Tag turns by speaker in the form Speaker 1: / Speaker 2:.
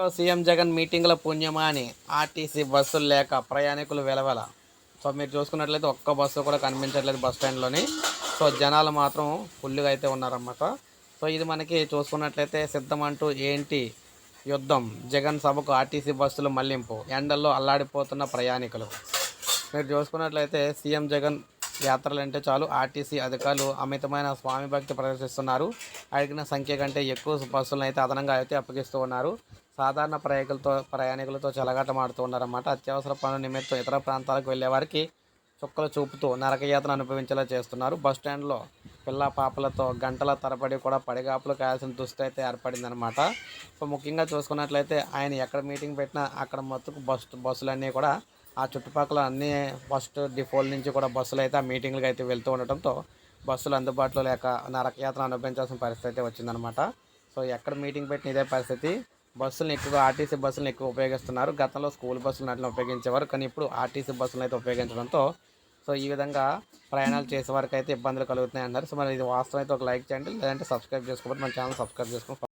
Speaker 1: లో సీఎం జగన్ మీటింగ్ల పుణ్యమా అని ఆర్టీసీ బస్సులు లేక ప్రయాణికులు వెలవెల. సో మీరు చూసుకున్నట్లయితే ఒక్క బస్సు కూడా కనిపించట్లేదు బస్ స్టాండ్లోని. సో జనాలు మాత్రం ఫుల్గా అయితే ఉన్నారన్నమాట. సో ఇది మనకి చూసుకున్నట్లయితే సిద్ధం అంటూ ఏంటి యుద్ధం? జగన్ సభకు ఆర్టీసీ బస్సులు మళ్ళింపు. ఎండల్లో అల్లాడిపోతున్న ప్రయాణికులు. మీరు చూసుకున్నట్లయితే సీఎం జగన్ యాత్రలు అంటే చాలు ఆర్టీసీ అధికారులు అమితమైన స్వామి భక్తి ప్రదర్శిస్తున్నారు. అడిగిన సంఖ్య కంటే ఎక్కువ బస్సులను అయితే అదనంగా అయితే అప్పగిస్తూ ఉన్నారు. సాధారణ ప్రయాణికులతో ప్రయాణికులతో చెలగాటమాడుతూ ఉన్నారన్నమాట. అత్యవసర పనుల నిమిత్తం ఇతర ప్రాంతాలకు వెళ్ళేవారికి చుక్కలు చూపుతూ నరకయాతను అనుభవించేలా చేస్తున్నారు. బస్ స్టాండ్లో పిల్ల పాపలతో గంటల తరబడి కూడా పడిగాపులు కాయాల్సిన దుస్థితి అయితే ఏర్పడిందనమాట సో ముఖ్యంగా చూసుకున్నట్లయితే ఆయన ఎక్కడ మీటింగ్ పెట్టినా అక్కడ మొత్తం బస్ బస్సులన్నీ కూడా ఆ చుట్టుపక్కల అన్ని ఫస్ట్ డిపోల నుంచి కూడా బస్సులు అయితే ఆ మీటింగ్లకు అయితే వెళ్తూ ఉండటంతో బస్సులు అందుబాటులో లేక నరకయాత్ర అనుభవించాల్సిన పరిస్థితి అయితే వచ్చిందనమాట సో ఎక్కడ మీటింగ్ పెట్టిన ఇదే పరిస్థితి. బస్సులను ఎక్కువగా ఆర్టీసీ బస్సులను ఎక్కువ ఉపయోగిస్తున్నారు. గతంలో స్కూల్ బస్సులను అట్లా ఉపయోగించేవారు. కానీ ఇప్పుడు ఆర్టీసీ బస్సులను అయితే ఉపయోగించడంతో సో ఈ విధంగా ప్రయాణాలు చేసే వారికి అయితే ఇబ్బందులు కలుగుతున్నాయి అన్నారు సో మరి ఇది వాస్తవం అయితే ఒక లైక్ చేయండి. లేదంటే సబ్స్క్రైబ్ చేసుకోవాలి మన ఛానల్ సబ్స్క్రైబ్ చేసుకోండి.